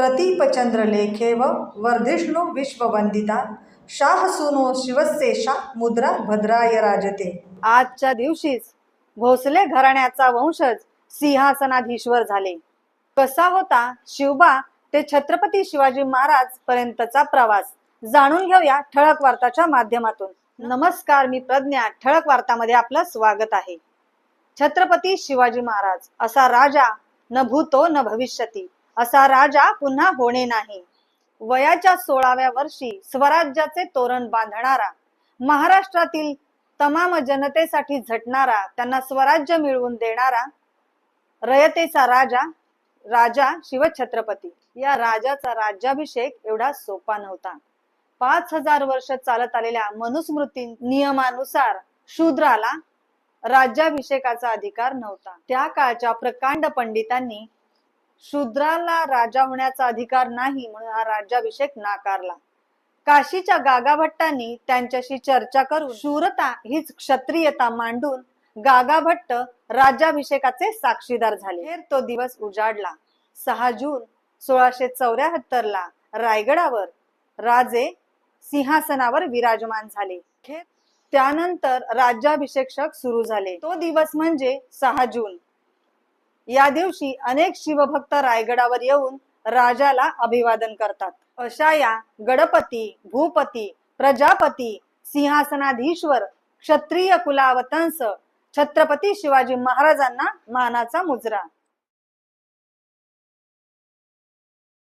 प्रतीपचंद्र लेखे व वर्धिष्णू विश्ववंदिता शाहसूनो शिवसेशा मुद्रा भद्राय राजते आजच्या दिवशीच भोसले घराण्याचा वंशज सिंहासनाधीश्वर झाले. कसा होता शिवबा ते छत्रपती शिवाजी महाराज पर्यंतचा प्रवास? जाणून घेऊया ठळक वार्ताच्या माध्यमातून. नमस्कार मी प्रज्ञा. ठळक वार्तामध्ये आपलं स्वागत आहे. छत्रपती शिवाजी महाराज असा राजा न भूतो न भविष्यती. असा राजा पुन्हा होणे नाही. वयाच्या सोळाव्या वर्षी स्वराज्याचे तोरण बांधणारा महाराष्ट्रातील तमाम जनतेसाठी झटणारा त्यांना स्वराज्य मिळवून देणारा रयतेचा राजा राजा शिवछत्रपती. या राजाचा राज्याभिषेक एवढा सोपा नव्हता. पाच हजार वर्ष चालत आलेल्या मनुस्मृती नियमानुसार शूद्राला राज्याभिषेकाचा अधिकार नव्हता. त्या काळच्या प्रकांड पंडितांनी शूद्राला राजा होण्याचा अधिकार नाही म्हणून हा राज्याभिषेक नाकारला. काशीच्या गागाभट्टांनी त्यांच्याशी चर्चा करून शूरता हीच क्षत्रियता मांडून गागाभट्ट राज्याभिषेकाचे साक्षीदार झाले. तो दिवस उजाडला. सहा जून सोळाशे चौऱ्याहत्तर ला रायगडावर राजे सिंहासनावर विराजमान झाले. त्यानंतर राज्याभिषेक सुरू झाले. तो दिवस म्हणजे सहा जून. या दिवशी अनेक शिवभक्त रायगडावर येऊन राजाला अभिवादन करतात. अशा या गणपती भूपती प्रजापती सिंहासनाधीश्वर क्षत्रिय कुलावतंस छत्रपती शिवाजी महाराजांना मानाचा मुजरा.